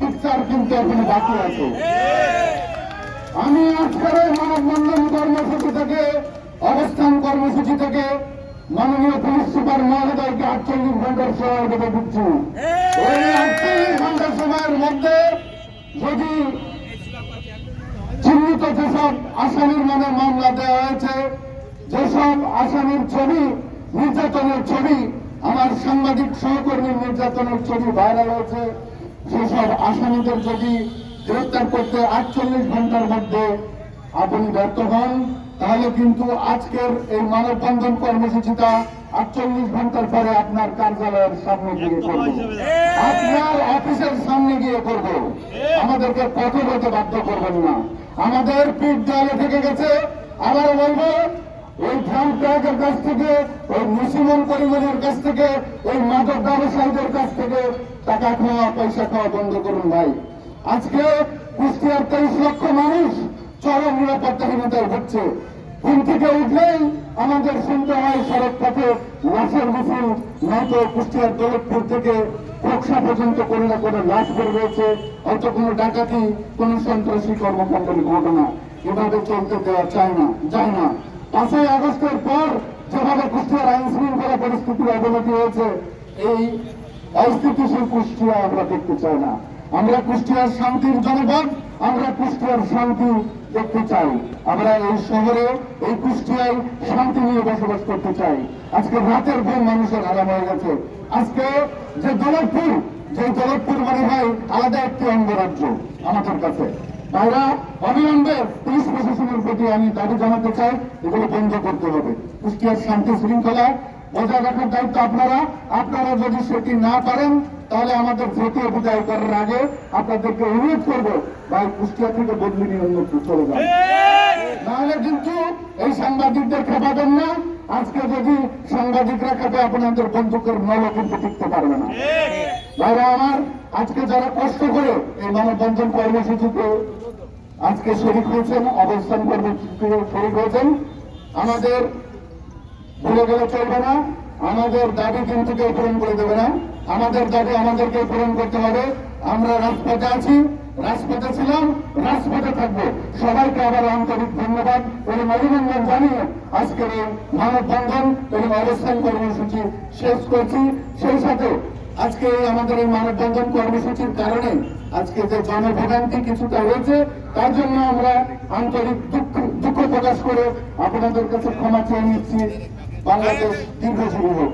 Picture কিন্তু এখনও বাকি আছে। আমি আজকের এই মানববন্ধন কর্মসূচি থেকে, অবস্থান কর্মসূচি থেকে মাননীয় পুলিশ সুপার মহোদয়কে আটচল্লিশ ঘণ্টার সময় দেবে দিচ্ছি। এই আটচল্লিশ ঘণ্টার সময়ের মধ্যে যদি চিহ্নিত যেসব আসামির নামে মামলা দেওয়া হয়েছে, যেসব আসামির ছবি, নির্যাতনের ছবি, আমার সাংবাদিক সহকর্মীর নির্যাতনের ছবি ভাইরাল হয়েছে সেসব আসামিদের যদি গ্রেপ্তার করতে আটচল্লিশ ঘণ্টার মধ্যে আপনি ব্যর্থ হন তাহলে কিন্তু আজকের এই মানববন্ধন কর্মসূচিটা আটচল্লিশ ঘণ্টার পরে আপনার কার্যালয়ের সামনে গিয়ে করব আপনার অফিসের সামনে গিয়ে করব আমাদেরকে পথে বলতে বাধ্য করবেন না। আমাদের পিঠ দেওয়ালে থেকে গেছে। আবার বলব ওই ফার্ম ট্রাকের কাছ থেকে ওই মুসিমন পরিবারের কাছ থেকে ওই মাদক ব্যবসায়ীদের কাছ থেকে টাকা খাওয়া, পয়সা খাওয়া বন্ধ করুন ভাই। আজকে কুষ্টিয়ার তেইশ লক্ষ মানুষ চরম নিরাপত্তাহীনতায় ভুগছে। ঘুম থেকে উঠলেই আমাদের শুনতে হয় সড়ক পথে লাশের মিছিল নয়তো কুষ্টিয়ার দৌলতপুর থেকে বক্সা পর্যন্ত কোনো না কোনো লাশ বের রয়েছে হয়তো কোনো ডাকাতি, কোনো সন্ত্রাসী কর্মকাণ্ডের ঘটনা। এভাবে চলতে দেওয়া চায় না, যায় না। পাঁচই আগস্টের পর যেভাবে কুষ্টিয়ার আইন শৃঙ্খলা পরিস্থিতির অবনতি হয়েছে, এই অস্থিতিশীল কুষ্টিয়া আমরা দেখতে চাই না। আমরা কুষ্টিয়ার শান্তির জনপদ, আমরা কুষ্টিয়ার শান্তি দেখতে চাই। আমরা এই শহরে, এই কুষ্টিয়ায় শান্তি নিয়ে বসবাস করতে চাই। আজকে রাতের ঘুম মানুষের আরাম হয়ে গেছে। আজকে যে দৌলতপুর যে দৌলতপুর মানে হয় আলাদা একটি অঙ্গরাজ্য আমাদের কাছে। তারা অবিলম্বে পুলিশ প্রশাসনের প্রতি আমি দাবি জানাতে চাই, এগুলো বন্ধ করতে হবে। কুষ্টিয়ার শান্তি শৃঙ্খলা বজায় রাখার দায়িত্ব আপনারা। আপনারা যদি সেটি না পারেন, তাহলে আমাদের জাতীয় বিদায় করার আগে আপনাদেরকে অনুরোধ করব, ভাই, কুষ্টিয়া থেকে বদলি নিয়ে চলে যান নাহলে কিন্তু এই সাংবাদিকদের খেপাবেন না। আজকে যদি সাংবাদিকরা খেপে আপনাদের বন্দুকের নলও কিন্তু টিকতে পারবে না। ভাইরা আমার, আজকে যারা কষ্ট করে এই মানববন্ধন কর্মসূচিতে আজকে শরিক হয়েছেন, অবস্থান কর্মসূচিতে শরিক হয়েছেন। আমাদের ভুলে গেলে চলবে না, আমাদের দাবি কিন্তু কেউ পূরণ করে দেবে না। আমাদের দাবি আমাদেরকে পূরণ করতে হবে। আমরা রাজপথে আছি, রাজপথে ছিলাম, রাজপথে থাকব। সবাইকে আবার আন্তরিক ধন্যবাদ এবং অভিনন্দন জানিয়ে আজকের এই মানববন্ধন এবং অবস্থান কর্মসূচি শেষ করছি। সেই সাথে আজকে আমাদের এই মানববন্ধন কর্মসূচির কারণে আজকে যে জনভোগান্তি কিছুটা হয়েছে, তার জন্য আমরা আন্তরিক দুঃখ দুঃখ প্রকাশ করে আপনাদের কাছে ক্ষমা চেয়ে নিচ্ছি। বাংলাদেশ দীর্ঘজীবী হোক।